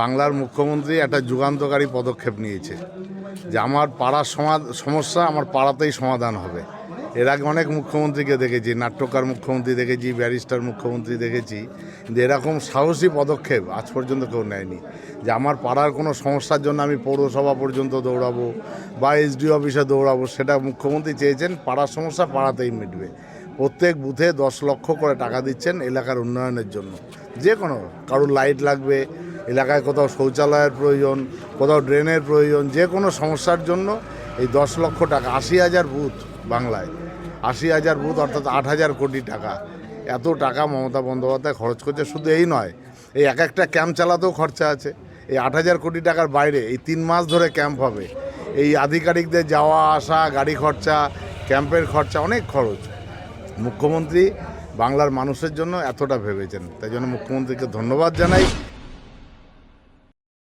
বাংলার মুখ্যমন্ত্রী একটা যুগান্তকারী পদক্ষেপ নিয়েছে যে আমার পাড়ার সমস্যা আমার পাড়াতেই সমাধান হবে। এর আগে অনেক মুখ্যমন্ত্রীকে দেখেছি, নাট্যকার মুখ্যমন্ত্রী দেখেছি, ব্যারিস্টার মুখ্যমন্ত্রী দেখেছি, যে এরকম সাহসী পদক্ষেপ আজ পর্যন্ত কেউ নেয়নি। যে আমার পাড়ার কোনো সমস্যার জন্য আমি পৌরসভা পর্যন্ত দৌড়াবো বা এসডি অফিসে দৌড়াবো, সেটা মুখ্যমন্ত্রী চেয়েছেন, পাড়ার সমস্যা পাড়াতেই মিটবে। প্রত্যেক বুথে দশ লক্ষ করে টাকা দিচ্ছেন এলাকার উন্নয়নের জন্য। যে কোনো, কারোর লাইট লাগবে এলাকায় কোথাও শৌচালয়ের প্রয়োজন, কোথাও ড্রেনের প্রয়োজন, যে কোনো সমস্যার জন্য এই দশ লক্ষ টাকা, আশি হাজার বুথ বাংলায়, আশি হাজার বুথ অর্থাৎ আট হাজার কোটি টাকা। এত টাকা মমতা বন্দ্যোপাধ্যায় খরচ করছে, শুধু এই নয়, এই এক একটা ক্যাম্প চালাতেও খরচা আছে। এই আট হাজার কোটি টাকার বাইরে এই তিন মাস ধরে ক্যাম্প হবে। এই আধিকারিকদের যাওয়া, আসা, গাড়ি খরচা, ক্যাম্পের খরচা অনেক খরচ। মুখ্যমন্ত্রী বাংলার মানুষের জন্য এতটা ভেবেছেন, তাই জন্য মুখ্যমন্ত্রীকে ধন্যবাদ জানাই।